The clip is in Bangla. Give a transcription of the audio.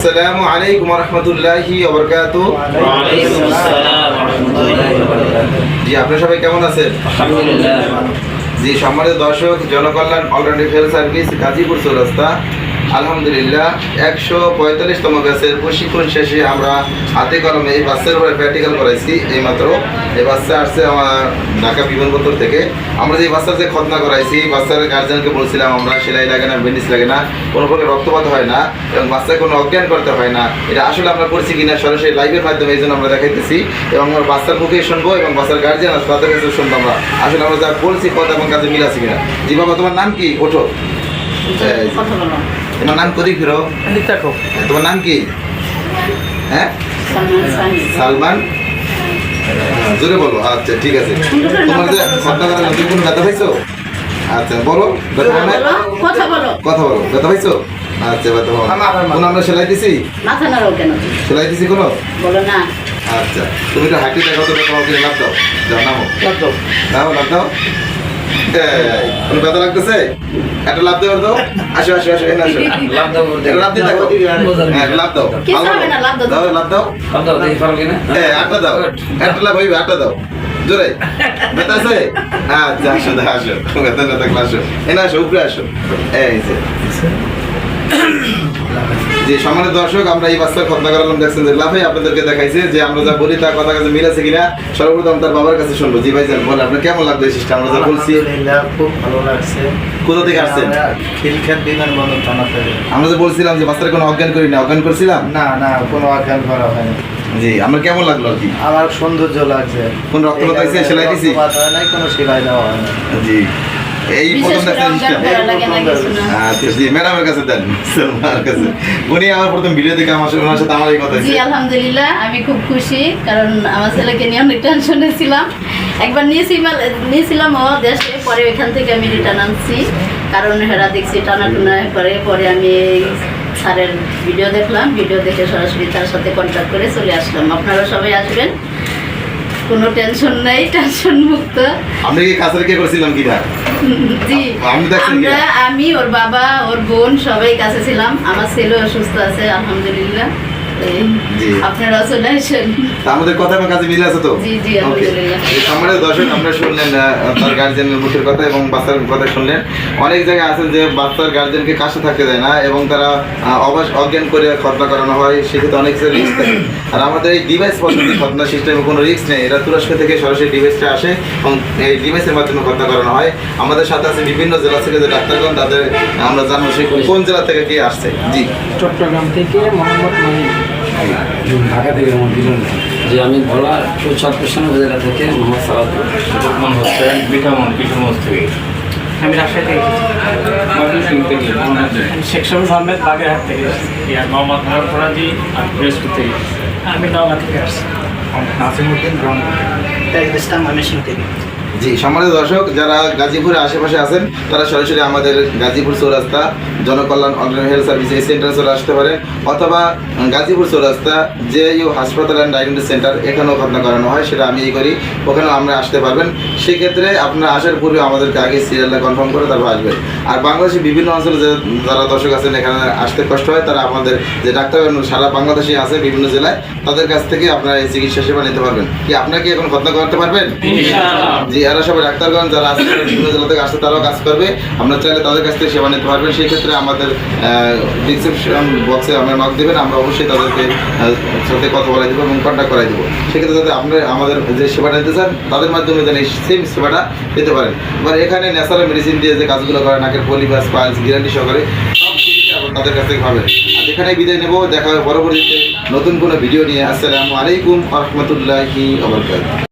আসসালামু আলাইকুম রহমতুল্লাহি জি আপনারা সবাই কেমন আছেন? জি সম্মানিত দর্শক Janakalyan already health service Gazipur Chowrasta. আলহামদুলিল্লাহ একশো পঁয়তাল্লিশতম ব্যাচের প্রশিক্ষণ শেষে আমরা হাতে কলমে এই বাচ্চার উপরে প্র্যাকটিক্যাল করাইছি এইমাত্র। এই বাচ্চা আসছে আমার ঢাকা বিমানবন্দর থেকে। আমরা যে বাচ্চার যে খতনা করাইছি বাচ্চার গার্জেনকে বলছিলাম আমরা সেলাই লাগে না ব্যান্ডেজ লাগে না কোনো প্রকার রক্তপাত হয় না এবং বাচ্চাকে কোনো অজ্ঞান করতে হয় না। এটা আসলে আমরা করছি কিনা সরাসরি লাইভের মাধ্যমে এই জন্য আমরা দেখাইতেছি এবং আমরা বাচ্চার মুখে শুনব এবং বাচ্চার গার্জিয়ান আছে তাদের কাছে শুনব আমরা। আসলে আমরা যা বলছি কথা এবং কাজে মিল আছে কিনা। জি বাবা তোমার নাম কি? ওঠো। তোমার নাম কদি ফিরো? তোমার নাম কি? হ্যাঁ? সালমান? জোরে বলো আচ্ছা ঠিক আছে। তোমার যে করার নতুন কোনো ব্যথা পাইছো? আচ্ছা বলো ব্যথা পাও কথা বলো। কথা বলো ব্যথা পাইছো? আচ্ছা ব্যথা পাও কোনো আমরা সেলাই দিছি? মাথা নাড়ো কেন? সেলাই দিছি কোনো? বলো না। আচ্ছা তুমি তো হাঁটি দেখো তো লাভ দাও। যাও নামো। দাও। লাভ দাও। কোনো ব্যথা লাগতেছে? একটা লাভ দেওয়ার দাও। আসো আসো আসো এখানে আসো। লাভ দাও লাভ দিয়ে দেখো। হ্যাঁ লাভ দাও। হবে দাও। দাও লাভ দাও। লাভ দাও হ্যাঁ আটটা দাও। একটা লাভ হইবে আটটা দাও। জোরে। ব্যথা আছে? আচ্ছা আসো আসো। ব্যথা না থাকলে আসো। এনে আসো উপরে আসো। এই যে। যে সম্মানিত দর্শক আমরা এই বাচ্চার খতনা করালাম দেখছেন যে লাভে আপনাদেরকে দেখাইছে যে আমরা যা বলি তার কথা কাছে মিল আছে কিনা সর্বপ্রথম তার বাবার কাছে শুনব। জি ভাই জান বলে আপনার কেমন এই সিস্টেম? আমরা যা বলছি খুব ভালো লাগছে। কোথা থেকে আসছেন? আমরা খিলখ্যাত বিমানবন্দর থানা থেকে। আমরা যে বলছিলাম যে বাচ্চার কোনো অজ্ঞান করি না অজ্ঞান করছিলাম? না না কোনো আজ্ঞান করা হয়নি। জি আমার কেমন লাগল আর কি? আমার সৌন্দর্য লাগছে। কোন রক্তপাত হয়েছে সেলাই দিছি? হয় নাই কোনো সেলাই দেওয়া হয় না জি। এই প্রথম আচ্ছা জি ম্যাডামের কাছে দেন সালমার কাছে। উনি আমার প্রথম ভিডিও দেখে আমার সাথে সাথে আমার কথা জি আলহামদুলিল্লাহ আমি খুব খুশি কারণ আমার ছেলেকে নিয়ে অনেক টেনশনে ছিলাম। একবার নিয়েছিলাম নিয়েছিলাম ও দেশে পরে ওইখান থেকে আমি রিটার্ন আনছি। কারণ হেরা দেখছি টানা টুনা করে পরে আমি স্যারের ভিডিও দেখলাম। ভিডিও দেখে সরাসরি তার সাথে কন্ট্যাক্ট করে চলে আসলাম। আপনারা সবাই আসবেন। কোনো টেনশন নেই টেনশন মুক্ত। আমরা কি কাছের কে করেছিলাম কি জি আপনি? আমরা আমি ওর বাবা ওর বোন সবাই কাছে ছিলাম। আমার ছেলে অসুস্থ আছে আলহামদুলিল্লাহ। আপনারাও চলে আসেন আমাদের কথা এবং কাজে মিলে আছে তো? জি, জি, সম্মানিত দর্শক আমরা শুনলেন তার গার্জেনের মুখের কথা এবং বাচ্চার কথা শুনলেন। অনেক জায়গায় আছে যে বাচ্চার গার্জেনকে কাছে থাকতে দেয় না এবং তারা অবাস অজ্ঞান করে খতনা করানো হয় সেক্ষেত্রে অনেক কিছু রিস্ক থাকে। আর আমাদের এই ডিভাইস পদ্ধতি খতনা সিস্টেমে কোনো রিস্ক নেই। এটা তুরস্ক থেকে সরাসরি ডিভাইসটা আসে এবং এই ডিভাইসের মাধ্যমে খতনা করানো হয়। আমাদের সাথে আছে বিভিন্ন জেলা থেকে যে ডাক্তারগণ তাদের আমরা জানব সে কোন জেলা থেকে কে আসছে। জি। চট্টগ্রাম থেকে মোহাম্মদ মাহিন। ঢাকা থেকে আমার দুজন যে আমি ভোলা কৃষ্ণ থেকে মোহাম্মদ সালাদুর হোসেন বিঠামন কিশোরগঞ্জ থেকে আমি রাজশাহী থেকে শেখ আহমেদ বাগেরহাট থেকে মোহাম্মদ হারান ফরাজি আর থেকে আমি নওগাঁ থেকে আসছি। নাসিমুদ্দিন রহমান ইসলাম ময়মনসিং থেকে। জি সম্মানিত দর্শক যারা গাজীপুরের আশেপাশে আছেন তারা সরাসরি আমাদের গাজীপুর চৌরাস্তা জনকল্যাণ অনলাইন হেলথ সার্ভিস এই সেন্টারে চলে আসতে পারেন অথবা গাজীপুর চৌরাস্তা যে ইউ হাসপাতাল অ্যান্ড ডায়াগনোসিস সেন্টার এখানেও খতনা করানো হয় সেটা আমি এই করি ওখানেও আমরা আসতে পারবেন। সেক্ষেত্রে আপনারা আসার পূর্বে আমাদেরকে আগে সিরিয়ালটা কনফার্ম করে তারপর আসবেন। আর বাংলাদেশের বিভিন্ন অঞ্চলে যে যারা দর্শক আছেন এখানে আসতে কষ্ট হয় তারা আমাদের যে ডাক্তার সারা বাংলাদেশে আছে বিভিন্ন জেলায় তাদের কাছ থেকে আপনারা এই চিকিৎসা সেবা নিতে পারবেন। কি আপনারা কি এখন খতনা করতে পারবেন। জি এরা সবাই ডাক্তারগণ যারা আছে তারা বিভিন্ন জেলা থেকে আসছে তারাও কাজ করবে। আপনারা চাইলে তাদের কাছ থেকে সেবা নিতে পারবেন। সেই ক্ষেত্রে আমাদের ডিসক্রিপশন বক্সে আপনারা নক দেবেন, আমরা অবশ্যই তাদেরকে সাথে কথা বলাই দেবো এবং কন্ট্যাক্ট করাই দেবো। সেক্ষেত্রে যাতে আপনারা আমাদের যে সেবাটা নিতে চান, তাদের মাধ্যমে যেন এই সেম সেবাটা পেতে পারেন। এবার এখানে ন্যাচারাল মেডিসিন দিয়ে যে কাজগুলো করে নাকের পলিপাস পালস গ্যারান্টি সহকারে সব তাদের কাছ থেকে পাবেন। আর এখানে বিদায় নেব, দেখা হবে পরবর্তীতে নতুন কোনো ভিডিও নিয়ে। আসসালামু আলাইকুম রহমতুল্লাহি আবরকাত।